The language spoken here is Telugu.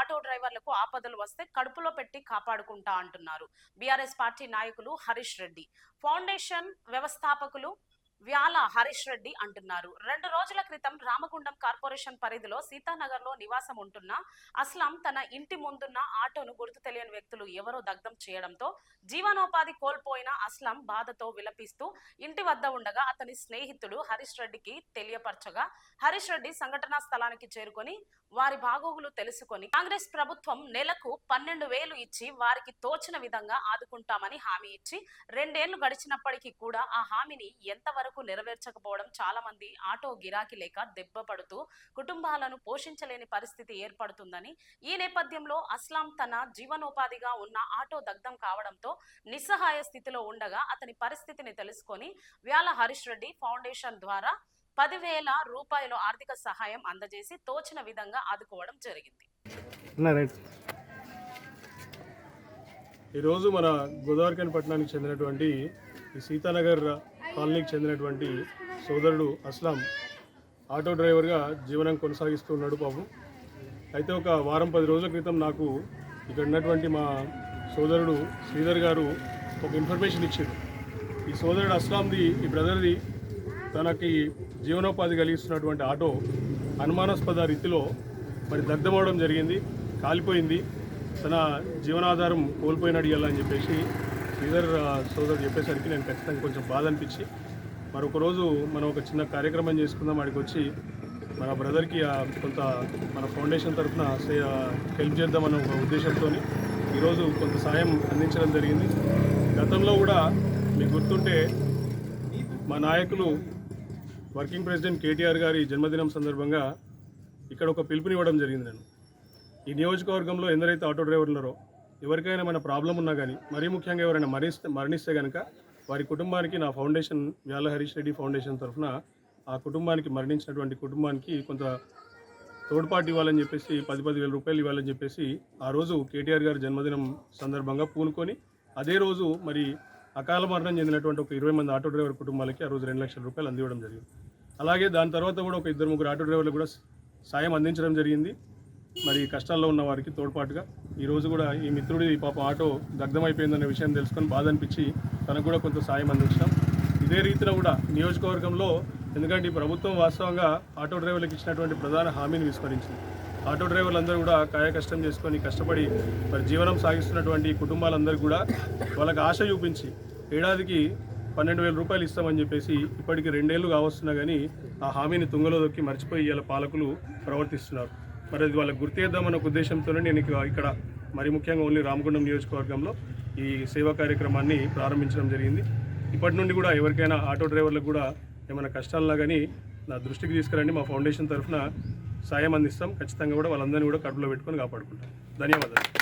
ఆటో డ్రైవర్లకు ఆపదలు వస్తే కడుపులో పెట్టి కాపాడుకుంటా అంటున్నారు. బీఆర్ఎస్ పార్టీ నాయకులు హరీష్ రెడ్డి. ఫౌండేషన్ వ్యవస్థాపకులు వ్యాల హరీష్ రెడ్డి అంటున్నారు. రెండు రోజుల క్రితం రామగుండం కార్పొరేషన్ పరిధిలో సీతానగర్లో నివాసం ఉంటున్న అస్లాం తన ఇంటి ముందున్న ఆటోను గుర్తు తెలియని వ్యక్తులు ఎవరో దగ్ధం చేయడంతో జీవనోపాధి కోల్పోయిన అస్లాం బాధతో విలపిస్తూ ఇంటి వద్ద ఉండగా అతని స్నేహితుడు హరీష్ రెడ్డికి తెలియపరచగా హరీష్ రెడ్డి సంఘటనా స్థలానికి చేరుకొని వారి బాగోగులు తెలుసుకొని కాంగ్రెస్ ప్రభుత్వం నెలకు పన్నెండు వేలు ఇచ్చి వారికి తోచిన విధంగా ఆదుకుంటామని హామీ ఇచ్చి రెండేళ్ళు గడిచినప్పటికీ కూడా ఆ హామీని ఎంతవరకు నెరవేర్చకపోవడం చాలా మంది ఆటో గిరాకీ లేక దెబ్బపడుతూ కుటుంబాలను పోషించలేని పరిస్థితి ఏర్పడుతుందని ఈ నేపథ్యంలో అస్లాం తన జీవనోపాధిగా ఉన్న ఆటో దగ్ధం కావడంతో నిస్సహాయ స్థితిలో ఉండగా అతని పరిస్థితిని తెలుసుకొని వ్యాల హరీష్ రెడ్డి ఫౌండేషన్ ద్వారా పదివేల రూపాయల ఆర్థిక సహాయం అందజేసి తోచిన విధంగా ఆదుకోవడం జరిగింది. ఈరోజు మన గోదావరిఖని పట్టణానికి చెందినటువంటి సీతానగర్ కాలనీకి చెందినటువంటి సోదరుడు అస్లాం ఆటో డ్రైవర్గా జీవనం కొనసాగిస్తూ ఉన్నాడు బాబు. అయితే ఒక వారం పది రోజుల క్రితం నాకు ఇక్కడ ఉన్నటువంటి మా సోదరుడు శ్రీధర్ గారు ఒక ఇన్ఫర్మేషన్ ఇచ్చారు ఈ సోదరుడు అస్లాంది ఈ బ్రదర్ది తనకి జీవనోపాధి కలిగిస్తున్నటువంటి ఆటో అనుమానాస్పద రీతిలో మరి దగ్ధమవడం జరిగింది కాలిపోయింది. తన జీవనాధారం కోల్పోయినాడు ఇవ్వాలని చెప్పేసి శ్రీధర్ సోదరు చెప్పేసరికి నేను ఖచ్చితంగా కొంచెం బాధ అనిపించి మరొక రోజు మనం ఒక చిన్న కార్యక్రమం చేసుకుందాం. వాడికి వచ్చి మన బ్రదర్కి కొంత మన ఫౌండేషన్ తరఫున హెల్ప్ చేద్దామన్న ఒక ఉద్దేశంతో ఈరోజు కొంత సాయం అందించడం జరిగింది. గతంలో కూడా మీకు గుర్తుంటే మా నాయకులు వర్కింగ్ ప్రెసిడెంట్ కేటీఆర్ గారి జన్మదినం సందర్భంగా ఇక్కడ ఒక పిలుపునివ్వడం జరిగింది. నేను ఈ నియోజకవర్గంలో ఎందరైతే ఆటో డ్రైవర్ ఉన్నారో ఎవరికైనా మన ప్రాబ్లం ఉన్నా కానీ మరీ ముఖ్యంగా ఎవరైనా మరణిస్తే మరణిస్తే కనుక వారి కుటుంబానికి నా ఫౌండేషన్ వ్యాల హరీష్ రెడ్డి ఫౌండేషన్ తరఫున ఆ కుటుంబానికి మరణించినటువంటి కుటుంబానికి కొంత తోడ్పాటు ఇవ్వాలని చెప్పేసి పది పది వేల రూపాయలు ఇవ్వాలని చెప్పేసి ఆ రోజు కేటీఆర్ గారి జన్మదినం సందర్భంగా పూనుకొని అదే రోజు మరి అకాల మరణం చెందినటువంటి ఒక ఇరవై మంది ఆటో డ్రైవర్ కుటుంబాలకి ఆ రోజు రెండు లక్షల రూపాయలు అందివ్వడం జరిగింది. అలాగే దాని తర్వాత కూడా ఒక ఇద్దరు ముగ్గురు ఆటో డ్రైవర్లు కూడా సాయం అందించడం జరిగింది. మరి కష్టాల్లో ఉన్న వారికి తోడ్పాటుగా. ఈరోజు కూడా ఈ మిత్రుడి పాప ఆటో దగ్ధమైపోయిందనే విషయం తెలుసుకొని బాధ అనిపించి తనకు కూడా కొంత సాయం అందించాం ఇదే రీతిలో కూడా నియోజకవర్గంలో ఎందుకంటే ఈ ప్రభుత్వం వాస్తవంగా ఆటో డ్రైవర్లకు ఇచ్చినటువంటి ప్రధాన హామీని విస్మరించింది. ఆటో డ్రైవర్లందరూ కూడా కాయ కష్టం చేసుకొని కష్టపడి మరి జీవనం సాగిస్తున్నటువంటి కుటుంబాలందరూ కూడా వాళ్ళకి ఆశ చూపించి ఏడాదికి పన్నెండు వేల రూపాయలు ఇస్తామని చెప్పేసి ఇప్పటికి రెండేళ్ళు కావస్తున్నా కానీ ఆ హామీని తుంగలో దొక్కి మర్చిపోయి ఇలా పాలకులు ప్రవర్తిస్తున్నారు. మరి అది వాళ్ళకి గుర్తేద్దామన్న ఒక ఉద్దేశంతోనే నేను ఇక్కడ మరి ముఖ్యంగా ఓన్లీ రామగుండం నియోజకవర్గంలో ఈ సేవా కార్యక్రమాన్ని ప్రారంభించడం జరిగింది. ఇప్పటి నుండి కూడా ఎవరికైనా ఆటో డ్రైవర్లకు కూడా ఏమైనా కష్టాలన్నా కానీ నా దృష్టికి తీసుకురండి. మా ఫౌండేషన్ తరఫున సాయం అందిస్తాం. ఖచ్చితంగా కూడా వాళ్ళందరినీ కూడా కడుపులో పెట్టుకొని కాపాడుకుంటాం. ధన్యవాదాలు.